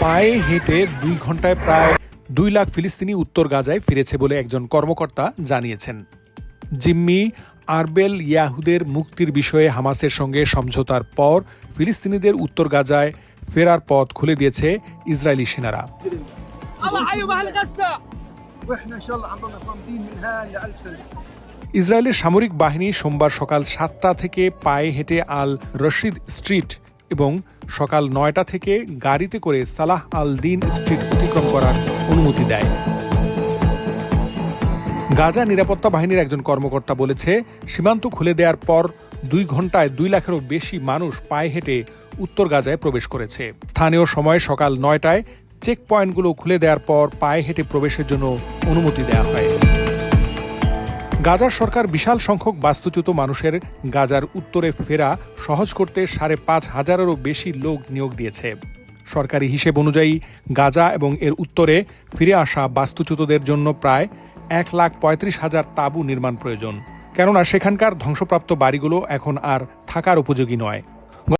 পায়ে হেঁটে দুই ঘন্টায় প্রায় দুই লাখ ফিলিস্তিনি উত্তর গাজায় ফিরেছে বলে একজন কর্মকর্তা জানিয়েছেন। জিম্মি আরবেল ইয়াহুদের মুক্তির বিষয়ে হামাসের সঙ্গে সমঝোতার পর ফিলিস্তিনিদের উত্তর গাজায় ফেরার পথ খুলে দিয়েছে ইসরায়েলি সেনারা। ইসরায়েলের সামরিক বাহিনী সোমবার সকাল সাতটা থেকে পায়ে হেঁটে আল রশিদ স্ট্রিট এবং সকাল নয়টা থেকে গাড়িতে করে সালাহ আল দিন স্ট্রিট অতিক্রম করার অনুমতি দেয়। গাজা নিরাপত্তা বাহিনীর একজন কর্মকর্তা বলেছে, সীমান্ত খুলে দেওয়ার পর দুই ঘন্টায় দুই লাখেরও বেশি মানুষ পায়ে হেঁটে উত্তর গাজায় প্রবেশ করেছে। স্থানীয় সময় সকাল নয়টায় চেক পয়েন্টগুলো খুলে দেওয়ার পর পায়ে হেঁটে প্রবেশের জন্য অনুমতি দেওয়া হয়। গাজার সরকার বিশাল সংখ্যক বাস্তুচ্যুত মানুষের গাজার উত্তরে ফেরা সহজ করতে সাড়ে পাঁচ হাজারেরও বেশি লোক নিয়োগ দিয়েছে। সরকারি হিসেব অনুযায়ী গাজা এবং এর উত্তরে ফিরে আসা বাস্তুচ্যুতদের জন্য প্রায় এক লাখ পঁয়ত্রিশ হাজার তাঁবু নির্মাণ প্রয়োজন। কেননা সেখানকার ধ্বংসপ্রাপ্ত বাড়িগুলো এখন আর থাকার উপযোগী নয়।